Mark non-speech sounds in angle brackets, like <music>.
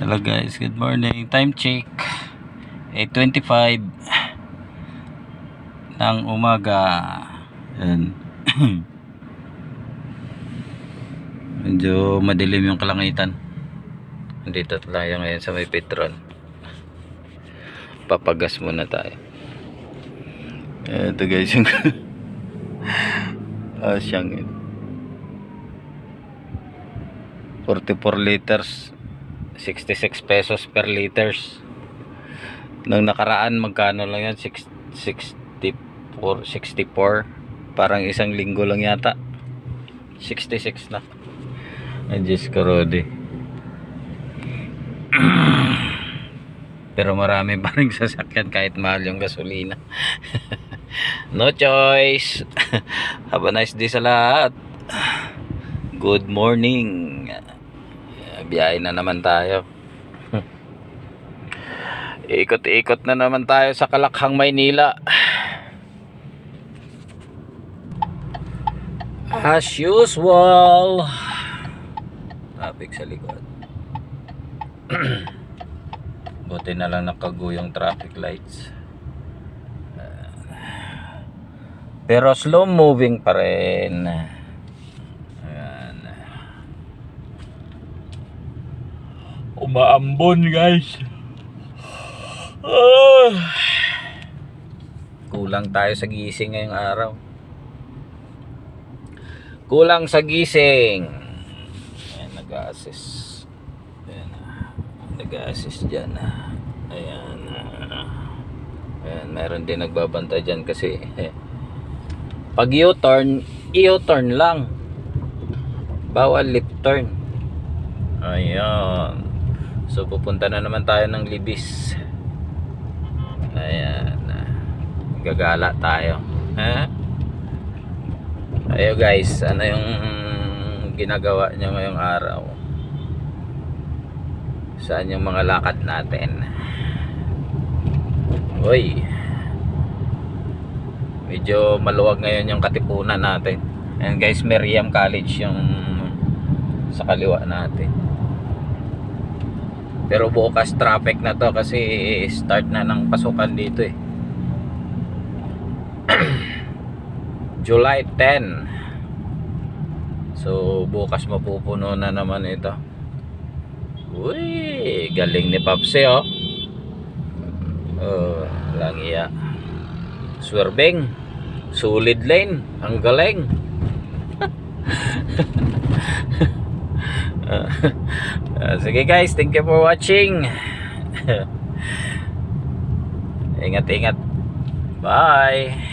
Hello guys, good morning. Time check. 8.25 ng umaga. Yan. <coughs> Medyo madilim yung kalangitan. Dito tayo ngayon sa may Petron. Papagas muna tayo. Ito guys yung <laughs> ah, siyang 44 liters 66 pesos per liters. Nung nakaraan magkano lang yan? 6, 64 64 parang isang linggo lang yata. 66 na. Ay Diyos ko Rodi. <clears throat> Pero marami pa <laughs> rin sasakyan kahit mahal yung gasolina. <laughs> No choice. <laughs> Have a nice day sa lahat. Good morning biyahe na naman tayo. Ikot-ikot na naman tayo sa Kalakhang Maynila. As usual. Traffic sa likod. <clears throat> Buti na lang nakago yung traffic lights. Pero slow moving pa rin Ayan. Umaambon guys. Ah. <sighs> kulang tayo sa gising ngayong araw. Kulang sa gising. Ayan nag-assist. Ayan nag-assist dyan ayan ayan meron din nagbabantay dyan kasi pag u-turn u-turn lang. Bawal lip turn. Ayan so pupunta na naman tayo ng libis. Ayan gagala tayo. Ha? Ayo guys. Ano yung ginagawa nyo ngayong araw? Saan yung mga lakad natin? Uy! Medyo maluwag ngayon yung katipunan natin. And guys. Meriam College yung sa kaliwa natin pero bukas traffic na to kasi start na ng pasukan dito eh. <clears throat> July 10 so bukas mapupuno na naman ito. Uy galing ni Papsi oh. Oh lang iya. Swerving. Solid lane. Ang galing <laughs> <laughs> Ah, sige guys thank you for watching. <laughs> Ingat ingat. Bye